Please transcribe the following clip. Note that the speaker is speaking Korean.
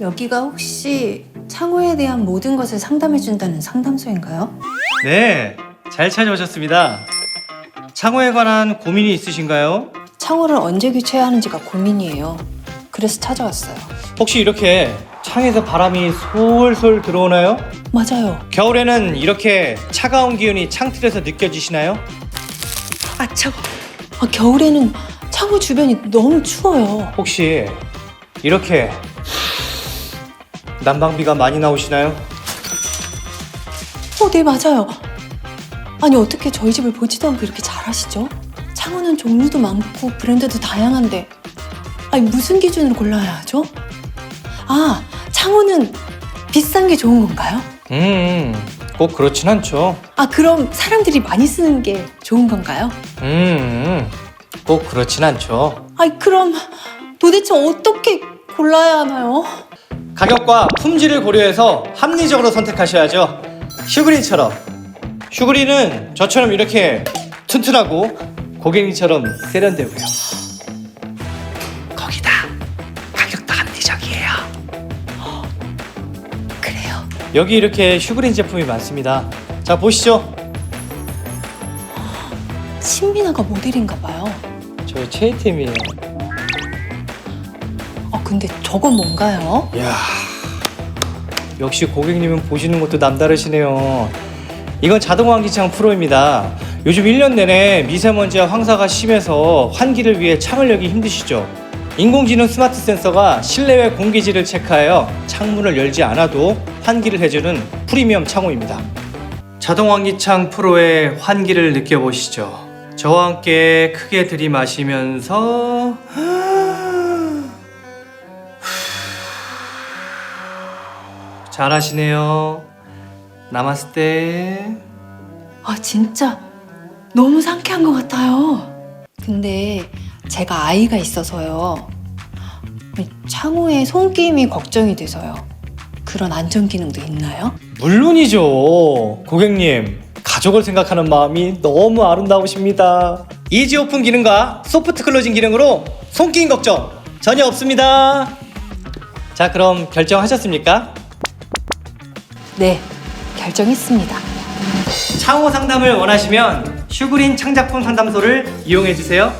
여기가 혹시 창호에 대한 모든 것을 상담해준다는 상담소인가요? 네, 잘 찾아오셨습니다. 창호에 관한 고민이 있으신가요? 창호를 언제 교체해야 하는지가 고민이에요. 그래서 찾아왔어요. 혹시 이렇게 창에서 바람이 솔솔 들어오나요? 맞아요. 겨울에는 이렇게 차가운 기운이 창틀에서 느껴지시나요? 아 차고. 아, 겨울에는 창호 주변이 너무 추워요. 혹시 이렇게 난방비가 많이 나오시나요? 어, 네 맞아요. 아니 어떻게 저희 집을 보지도 않고 이렇게 잘하시죠? 창호는 종류도 많고 브랜드도 다양한데, 아니 무슨 기준으로 골라야 하죠? 아 창호는 비싼 게 좋은 건가요? 음, 꼭 그렇진 않죠. 아 그럼 사람들이 많이 쓰는 게 좋은 건가요? 음, 꼭 그렇진 않죠. 아니 그럼 도대체 어떻게 골라야 하나요? 가격과 품질을 고려해서 합리적으로 선택하셔야죠. 슈그린처럼. 슈그린은 저처럼 이렇게 튼튼하고 고객님처럼 세련되고요. 거기다 가격도 합리적이에요. 그래요. 여기 이렇게 슈그린 제품이 많습니다. 자 보시죠. 신민아가 모델인가 봐요. 저희 최애템이에요. 아 근데 저건 뭔가요? 이야, 역시 고객님은 보시는 것도 남다르시네요. 이건 자동 환기창 프로입니다. 요즘 1년 내내 미세먼지와 황사가 심해서 환기를 위해 창을 열기 힘드시죠? 인공지능 스마트 센서가 실내외 공기질을 체크하여 창문을 열지 않아도 환기를 해주는 프리미엄 창호입니다. 자동 환기창 프로의 환기를 느껴보시죠. 저와 함께 크게 들이마시면서 잘하시네요. 나마스테. 아 진짜 너무 상쾌한 것 같아요. 근데 제가 아이가 있어서요. 창호의 손게임이 걱정이 돼서요. 그런 안전 기능도 있나요? 물론이죠. 고객님, 가족을 생각하는 마음이 너무 아름다우십니다. 이지 오픈 기능과 소프트 클로징 기능으로 손끼임 걱정 전혀 없습니다. 자, 그럼 결정하셨습니까? 네, 결정했습니다. 창호 상담을 원하시면 슈그린 창작품 상담소를 이용해 주세요.